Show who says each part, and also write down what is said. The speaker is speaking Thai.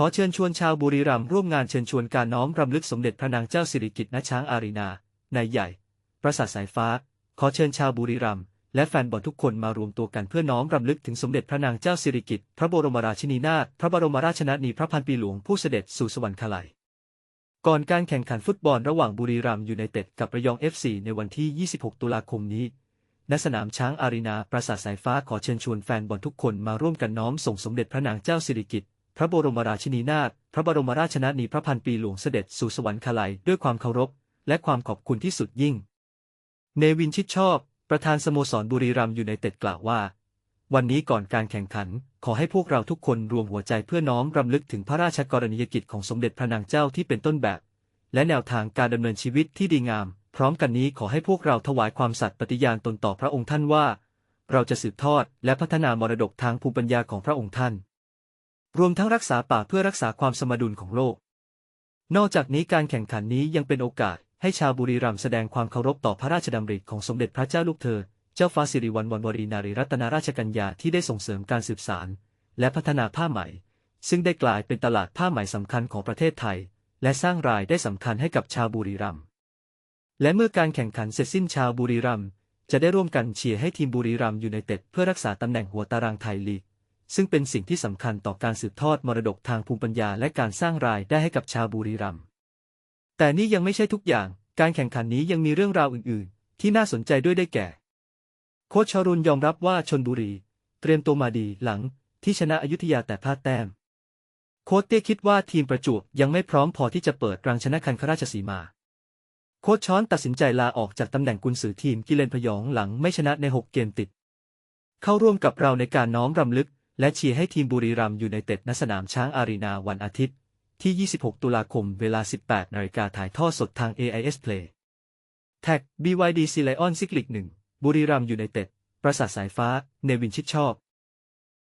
Speaker 1: ขอเชิญชวนชาวบุรีรัมย์ร่วมงานเชิญชวนการน้อมรำลึกสมเด็จพระนางเจ้าสิริกิติ์ณช้างอารีนานายใหญ่ ปราสาทสายฟ้า ขอเชิญชาวบุรีรัมย์และแฟนบอลทุกคนมารวมตัวกันเพื่อน้อมรำลึกถึงสมเด็จพระนางเจ้าสิริกิติ์พระบรมราชินีนาถพระบรมราชนนีพระพันปีหลวงผู้เสด็จสู่สวรรคาลัย ก่อนการแข่งขันฟุตบอลระหว่างบุรีรัมย์ยูไนเต็ดกับระยอง FC ในวันที่ 26 ตุลาคมนี้ณสนามช้างอารีนาปราสาทสายฟ้าขอเชิญชวนแฟนบอลทุกคนมาร่วมกันน้อมส่งสมเด็จพระนางเจ้าสิริกิติ์ พระบรมราชินีนาถพระบรมราชนนีพระพันปีหลวงเสด็จสู่สวรรคาลัยด้วยความเคารพ และความขอบคุณที่สุดยิ่ง เนวินชิดชอบ ประธานสโมสรบุรีรัมย์ยูไนเต็ดกล่าวว่า วันนี้ก่อนการแข่งขัน ขอให้พวกเราทุกคนรวมหัวใจเพื่อน้อมรำลึกถึงพระราชกรณียกิจของสมเด็จพระนางเจ้าที่เป็นต้นแบบ และแนวทางการดำเนินชีวิตที่ดีงาม พร้อมกันนี้ขอให้พวกเราถวายความสัตย์ปฏิญาณตนต่อพระองค์ท่านว่า เราจะสืบทอดและพัฒนามรดกทางภูมิปัญญาของพระองค์ท่าน รวมทั้งรักษาป่าเพื่อรักษาความสมดุลของโลก นอกจากนี้การแข่งขันนี้ยังเป็นโอกาสให้ชาวบุรีรัมย์แสดงความเคารพต่อพระราชดำริของสมเด็จพระเจ้าลูกเธอ เจ้าฟ้าสิริวัณวรวรีนารีรัตนราชกัญญาที่ได้ส่งเสริมการสืบสานและพัฒนาผ้าไหม ซึ่งได้กลายเป็นตลาดผ้าไหมสำคัญของประเทศไทย และสร้างรายได้สำคัญให้กับชาวบุรีรัมย์ และเมื่อการแข่งขันเสร็จสิ้นชาวบุรีรัมย์จะได้ร่วมกันเชียร์ให้ทีมบุรีรัมย์ยูไนเต็ดเพื่อรักษาตำแหน่งหัวตารางไทยลีก ซึ่งเป็นสิ่งที่สำคัญต่อการสืบทอดมรดกทางภูมิปัญญาและการสร้างรายได้ให้กับชาวบุรีรัมย์แต่นี่ยังไม่ใช่ทุกอย่าง การแข่งขันนี้ยังมีเรื่องราวอื่น ๆ ที่น่าสนใจด้วยได้แก่ โค้ชชรุนยอมรับว่าชนบุรี เตรียมตัวมาดีหลังที่ชนะอยุธยาแต่พลาดแต้ม โค้ชเตี้ยคิดว่าทีมประจวบยังไม่พร้อมพอที่จะเปิดรังชนะคันคราชสีมา โค้ชช้อนตัดสินใจลาออกจากตำแหน่งกุนซือทีมกิเลนพยองหลังไม่ชนะใน 6 เกมติด เข้าร่วมกับเราในการน้อมรำลึก และเชียร์ให้ทีมบุรีรัมย์อยู่ในเต็ดณสนามช้างอารีนาวันอาทิตย์ ที่ 26 ตุลาคมเวลา 18 นาฬิกาถ่ายทอดสดทาง AIS Play แท็ก BYD ซีไลออนซิกลิก1บุรีรัมย์อยู่ในเต็ด ประสาทสายฟ้า เนวินชิดชอบ